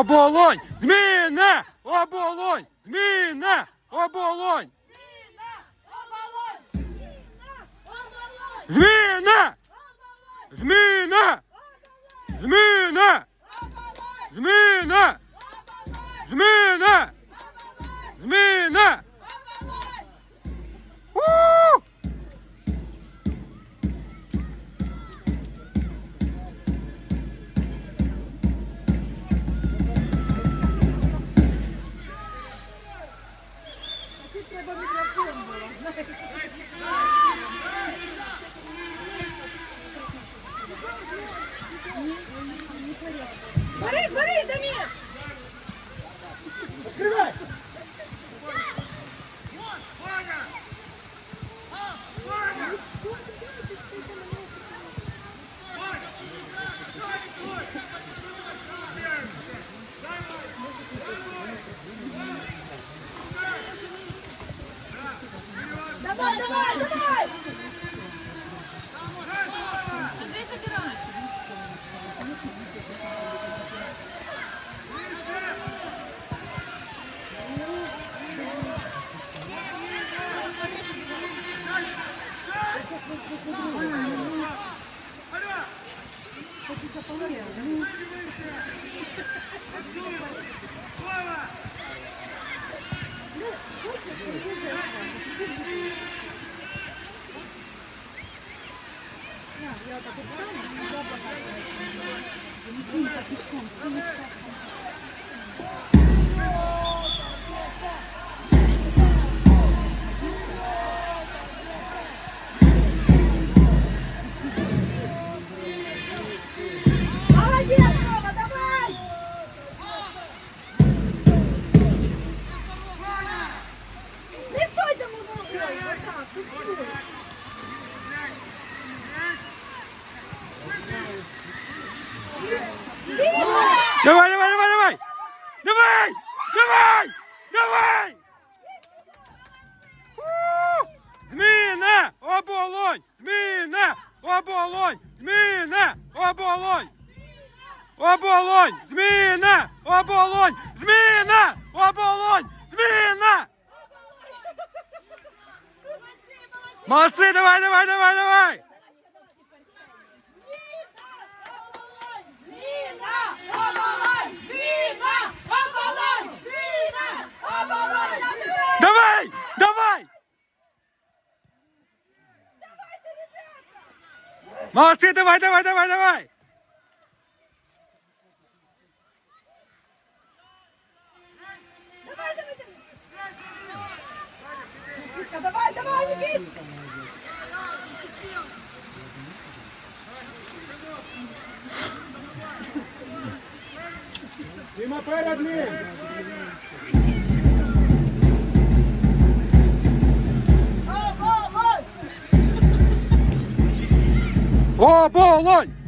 Оболонь! Зміна! Оболонь! Зміна! Оболонь! Зміна! Зміна! Зміна! Зміна! Зміна! Зміна! Молодцы, давай, давай, давай, давай! Давай, давай, Никит! Дима перед ним! О Оболонь!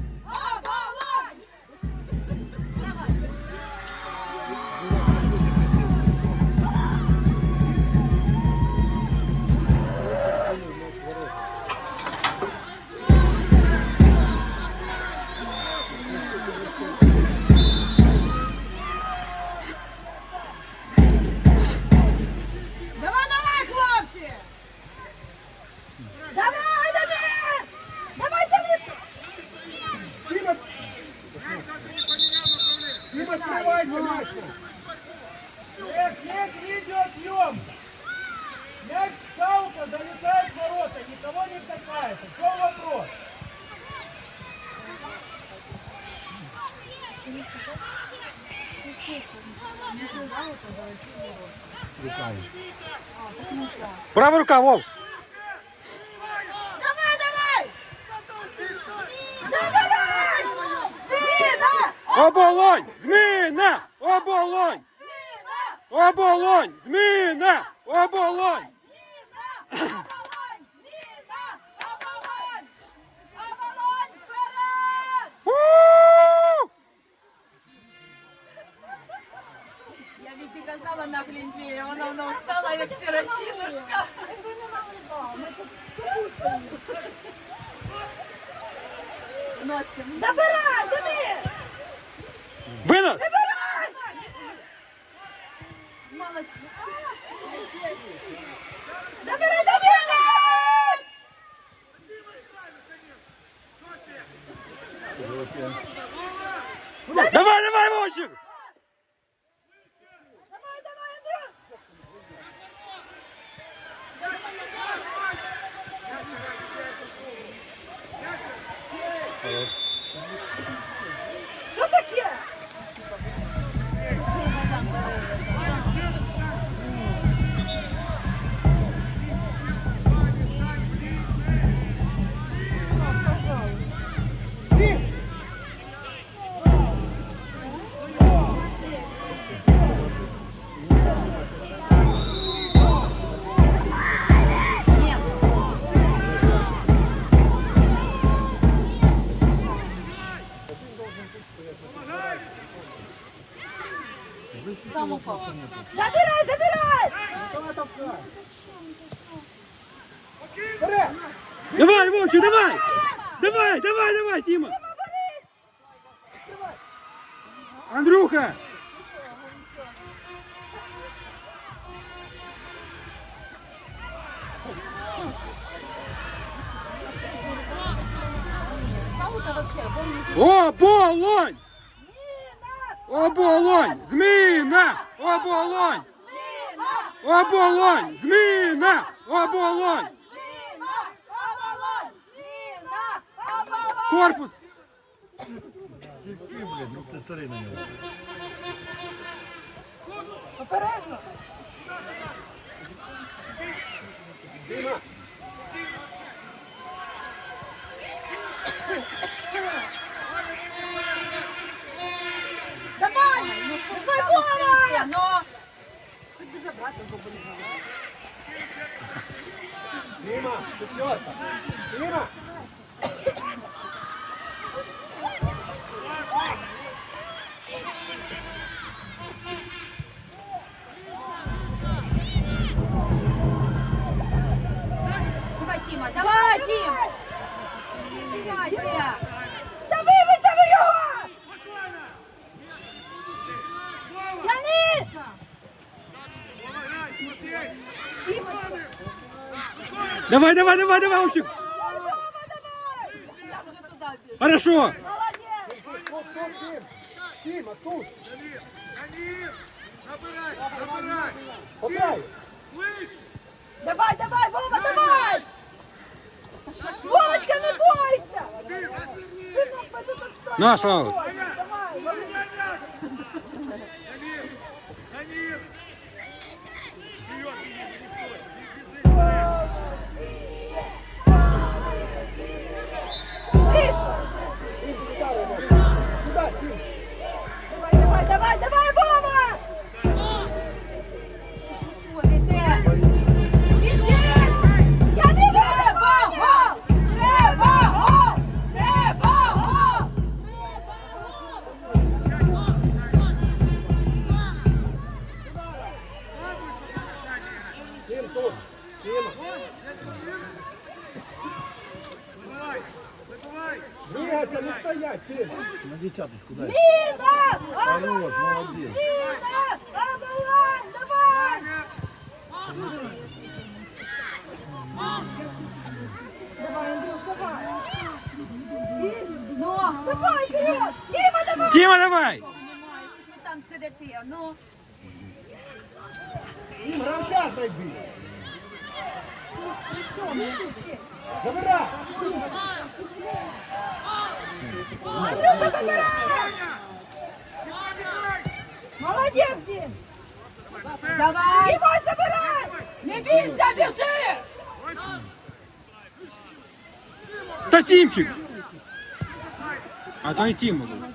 o cavalo. так лізвіє, вона вона устала, як сиротінушка. Якби не наливав, ми тут супустимо. Носим. Забирай, Демир! Винос! Забирай! Молодець. Забирай, Демир! Давай, давай, Вовчик! Забирай, забирай! Вперед! Давай, Вовчик, давай! Давай, давай, давай, Тима! Андрюха! Вообще, помню. Оболонь! Оболонь! Зміна! Оболонь! Оболонь! Зміна! Оболонь! Зміна! Оболонь! Зміна! Оболонь! Корпус! Обережно! Давай! Давай, Вова! Ну, Дима, четверка! Дима! давай, Тіма, давай, Тім! Не теряйте! Давай, давай, давай, давай! Вова, біжу. Хорошо! Тут! Подай! Давай, давай, Вова, давай! Вовочка, не бойся! Синок, ми тут отстоїмо. Наш аут. Дим! Давай! Димой, забирай! Не бійся, біжи! Та Тимчик! А то не Тима був.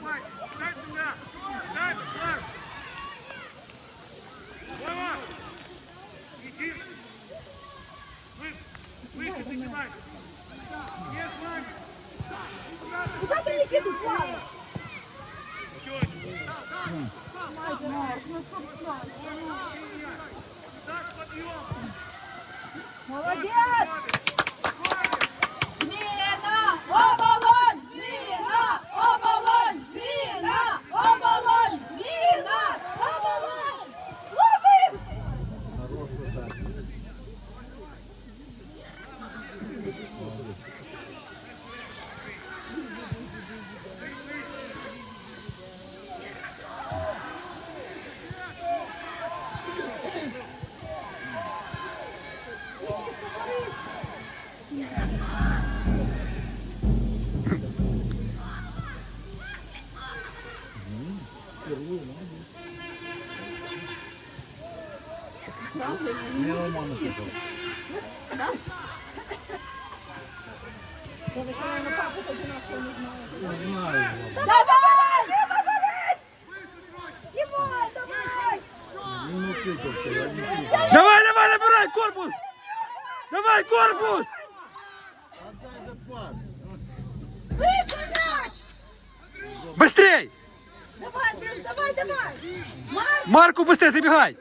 Марку, быстрее забегай!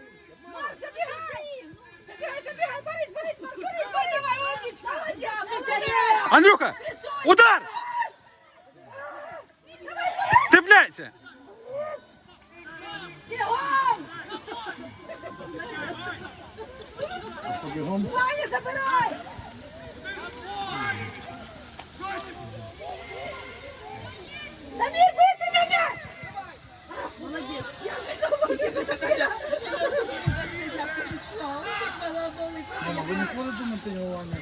Андрюха, удар! Цепляйся! Бегом! Ваня, забирай! Ви не ходите на тренування?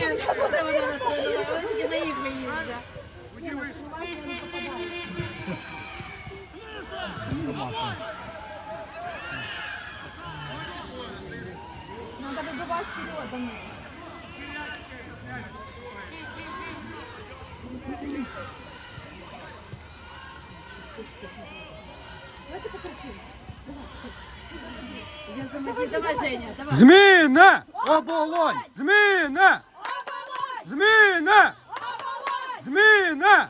Ні, не ходимо на тренування, але тільки на ігри їздять. Надо выбивать вперед, Данила. Давай, Женя, давай. Зміна! Оболонь! Зміна! Оболонь! Зміна! Оболонь! Зміна!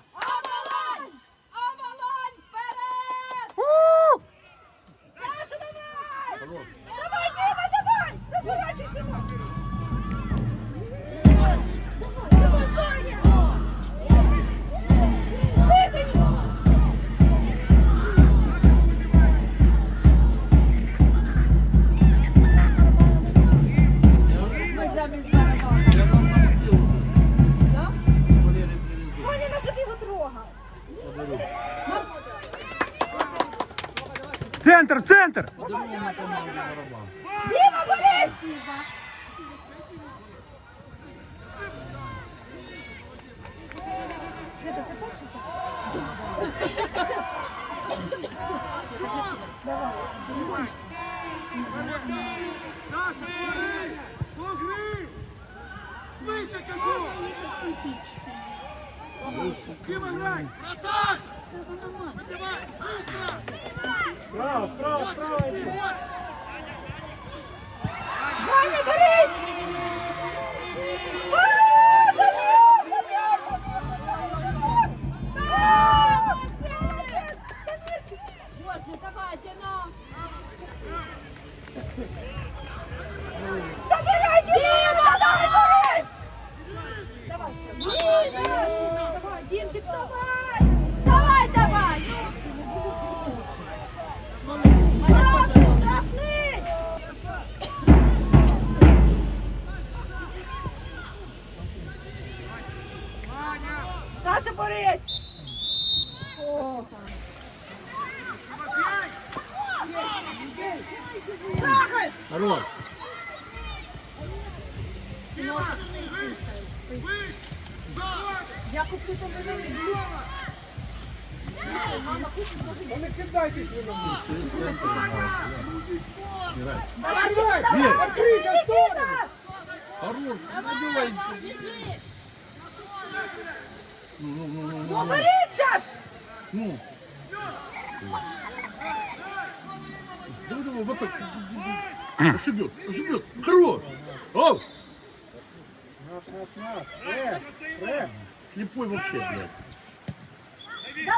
ったら。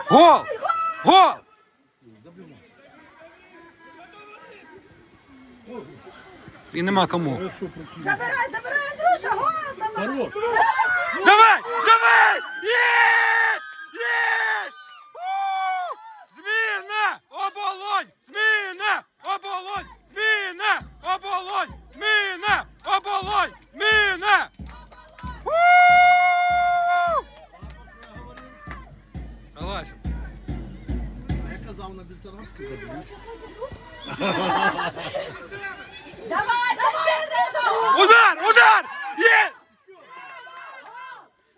Гол! Гол! І нема кому. Забирай, забирай, Андрюша, гол давай. Давай! Давай! Есть! У! Зміна! Оболонь! Зміна! Оболонь! Зміна! Оболонь! Зміна! Оболонь! Зміна! Я казав на Бісарабську заб'ють. Давай, давай, Андрюша! Удар! Удар! Є!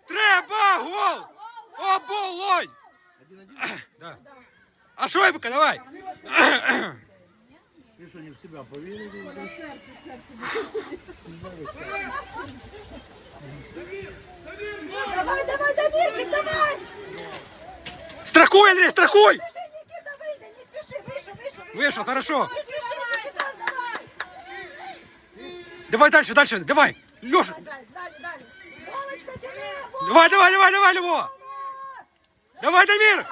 Треба гол! Оболонь! Да. А Шойбка, давай! Ти що не в себе повірили? Давай, давай, Дамирчик, давай. Страхуй, Андрей, страхуй! вышел, вышел, вышел. Вышел, хорошо. Не спеши, Никита, давай. Давай дальше, дальше, давай! Леша! Далі, далі, далі. Вовочка, тебе, Вова. Давай, давай, давай, давай, Льво! Давай, Дамир!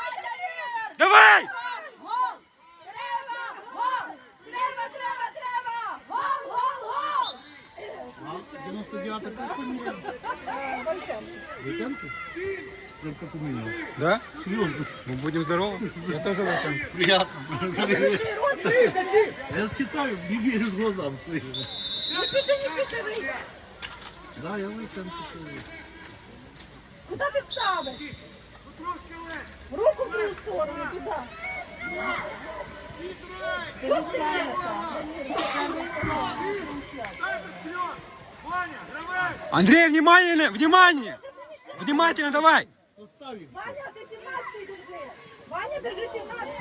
Давай! Гол! Треба! Гол! Треба, треба, треба! Гол, гол, гол! 99 как Войтенко? Прям как у меня. Да? Серьезно. Мы будем здоровы. Я тоже в этом. Приятно. Я считаю, не верю глазам своим. не спеши, не спеши, выйди. Да, я Войтенко. Куда ты ставишь? Руку в другую сторону, туда. Це не. Андрей, внимание, внимание! Внимательно давай! Оставим. Ваня, ты 17 держи. Ваня, держи 17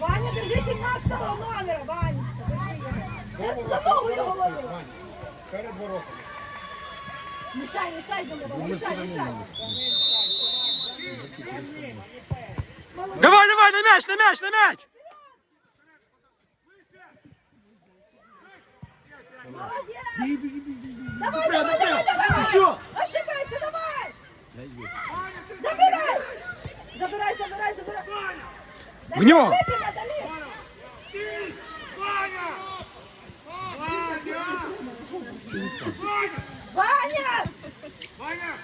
Ваня, держи 17 номера, Ванечка, держи его. За, за ногу його лови. Мішай, мішай до нього, мішай, мішай. Давай, давай, на мяч, на мяч, на мяч! Молодець. Бей, бей, бей, бей, бей. Давай, Добре, давай, давай, добре. давай. Еще. Ошибається, давай. Забирай. Забирай, забирай, забирай. В нього. Далі, далі. Ваня!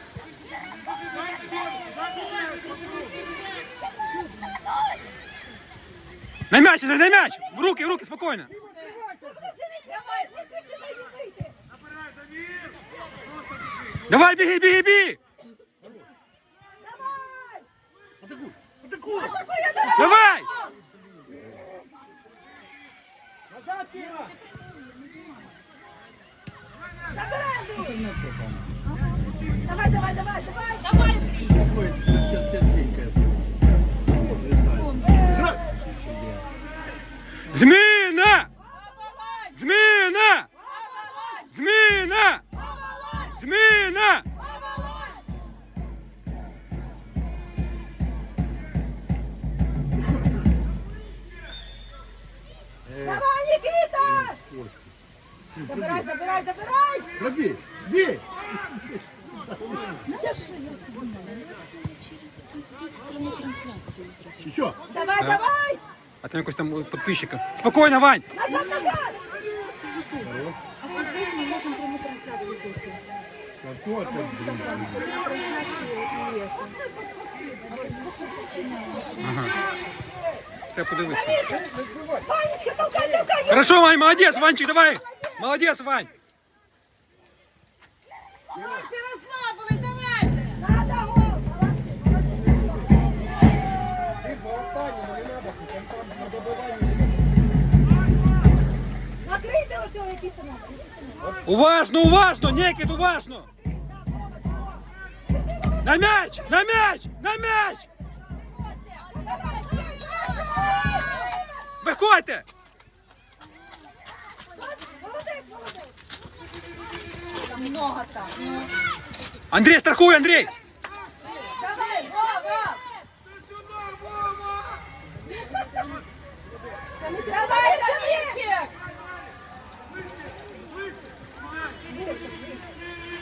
На мяч, на мяч! В руки, в руки, спокойно! Давай, беги, беги, беги! Давай. Атакуй. Атакуй. Атакуй, давай. Давай! Назад, Кіра! Забирай, Андрій. Давай, давай, давай, давай. Давай, Андрій! Оболонь! Зміна! Оболонь! Давай, Никита. Забирай, забирай, забирай. Пробей. Бей. Еще. Давай, давай. А там якось там підписчика. Спокійно, Вань! Назад, назад. Какой ты, блин. Треба подивитися. Ванечка, толкай, толкай. Хорошо, Вань, молодець, Ванчик, давай! Молодець, Вань! Хлопці, розслабились, давайте. Надо гол. Молодці, молодці. Ти за останнім, не треба, там там на добиванні. Накрийте оцього, який це надо. Уважно, уважно, Некіт, уважно! На м'яч! На м'яч! На м'яч! Виходьте! Молодець, молодець. Там много там. Ну. Андрій, страхуй, Андрій! Давай, Вова! Давай, Дамирчик!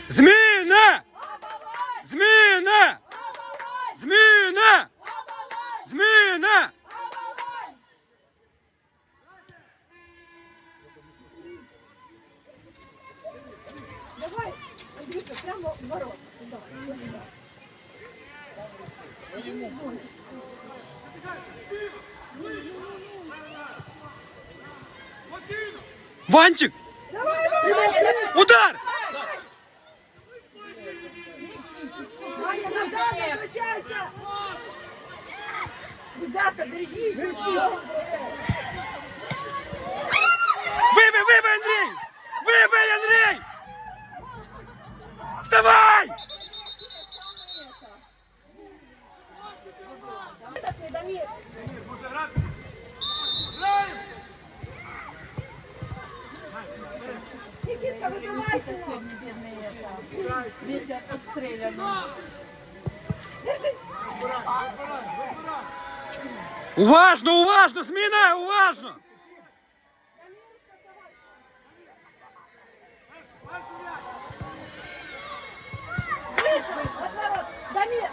Зміна! Зміна! Зміна! Зміна! Давай, Андрюша, прямо в ворот. Ванчик! Удар! Ваня, назад возвращайся! Ребята, держись! Выбей, выбей, Андрей! Выбей, Андрей! Вставай! Дамир, Никита выбивайся! сегодня бедный это. Весь отстрелян. Держи! Розбирай, розбирай, розбирай! Уважно, уважно, зміна, уважно! Перший м'яч! Выше, от ворот! Дамир!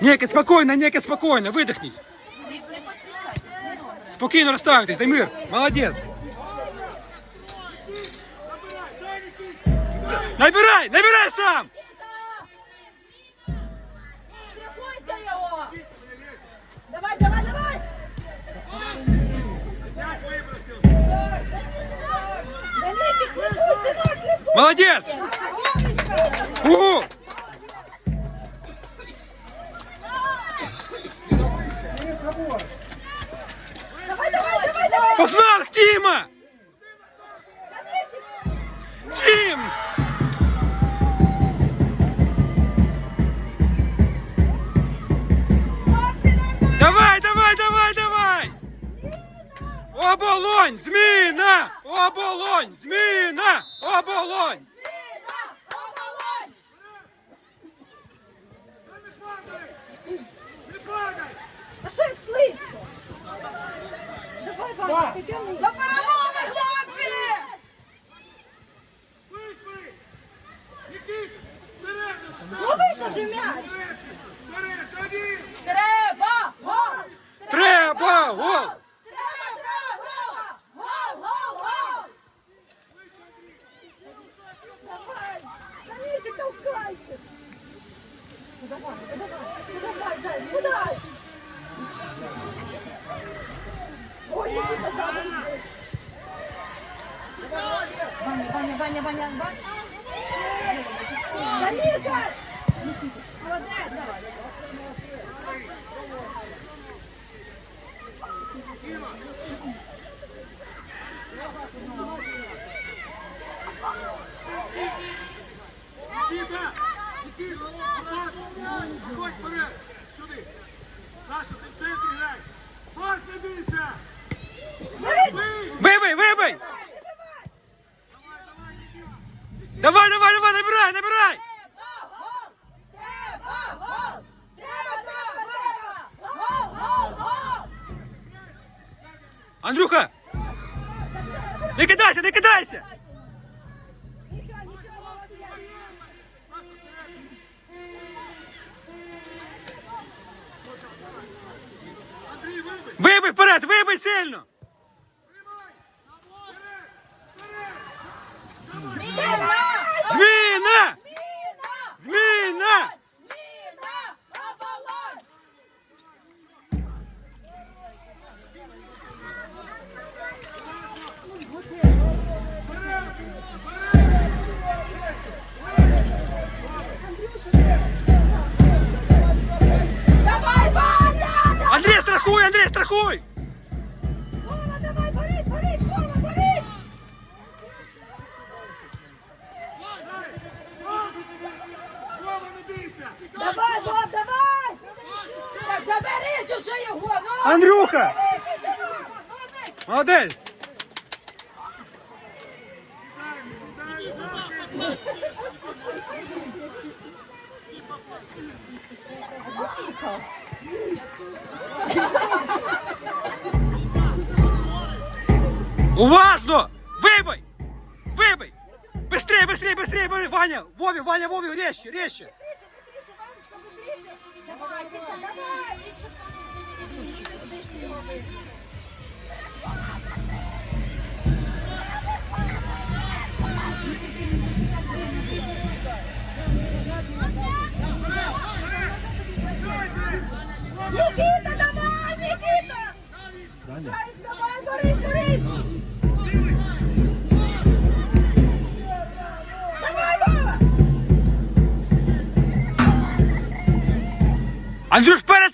Некет, спокійно, некет, спокійно, видихніть. Не, не поспешайте, все добре. Спокійно розставитесь, Дамир, молодець. Набирай, набирай сам! Страхуйте его! Давай, давай, давай! М'яч вибросив! Дамирчик, слідкуй, сынок, слідкуй! Молодець! Умничка! Угу! Не забор! Давай, давай, давай, давай! По фланг, Тіма! Оболонь, зміна! Оболонь, зміна! Оболонь! Не падай! Не падай! А що як слизько? Давай, Ванечка, тягни! До перемоги, хлопці! Вийшли! Всередину! Ну вийшов же м'яч! Треба! Гол! Треба! Гол! Ой, Никита, забыл! Ваня, Ваня, Ваня, Ваня, Ваня. Дамирка! Нікіта! Нікіт!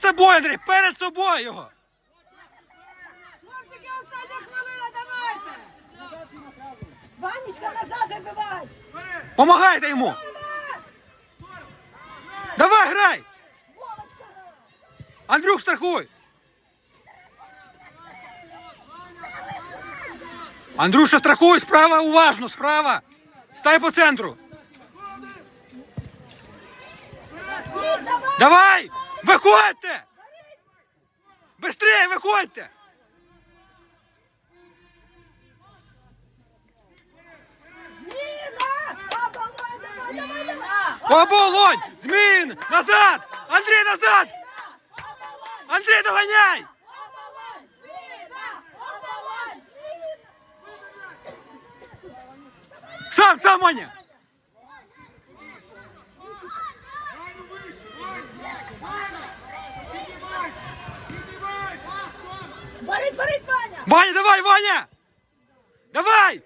Собою, Андрій, перед собою його. Хлопчики, остання хвилина, давайте! Ванечка, назад вибивай! Помагайте йому. Давай, грай. Андрюх, страхуй. Андрюша, страхуй, справа, уважно, справа. Стай по центру. Давай! Давай! Виходьте! Быстрее, виходьте! Ніна! Оболонь, давай, давай, давай! Оболонь! Змін! Назад! Андрій, назад! Андрій, доганяй! Сам, сам, Маня! Борись, борись, Ваня! Ваня, давай, Ваня! Давай!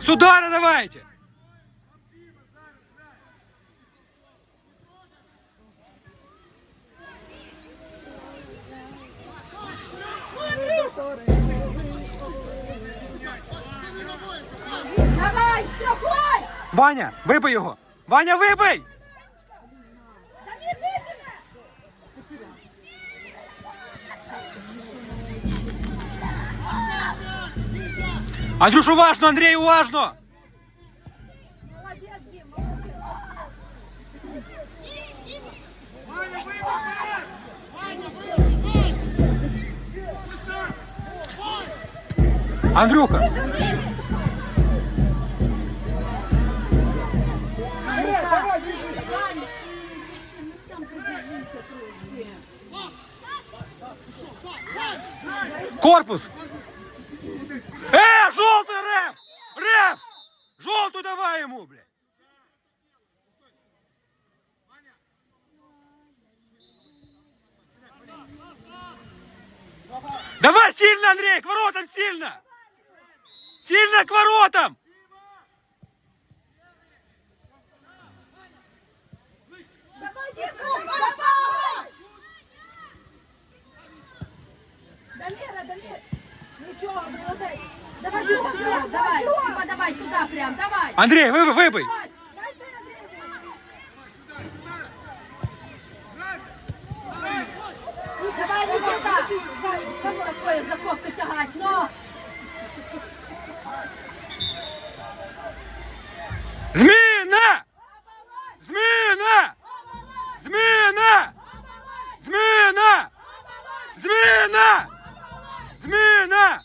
С удара давайте! Давай, страхуй! Ваня, вибий його! Ваня, вибили! Андрюш, уважно, Андрій, уважно! Молодець! Андрюха! Корпус! Э, желтый реф! Реф! Желтую давай ему, блядь! Давай сильно, Андрей, к воротам сильно! Сильно к воротам! Давай! Дамира, Дамир. Ничего, молодец. Давай, Ничего, давай, давай, типа, давай, туда прям, давай. Андрей, выбей, выбей. Давай, Никита! Що ж такое за кофту тягать, но! Зміна! Зміна! Зміна! Зміна! Зміна! Зміна!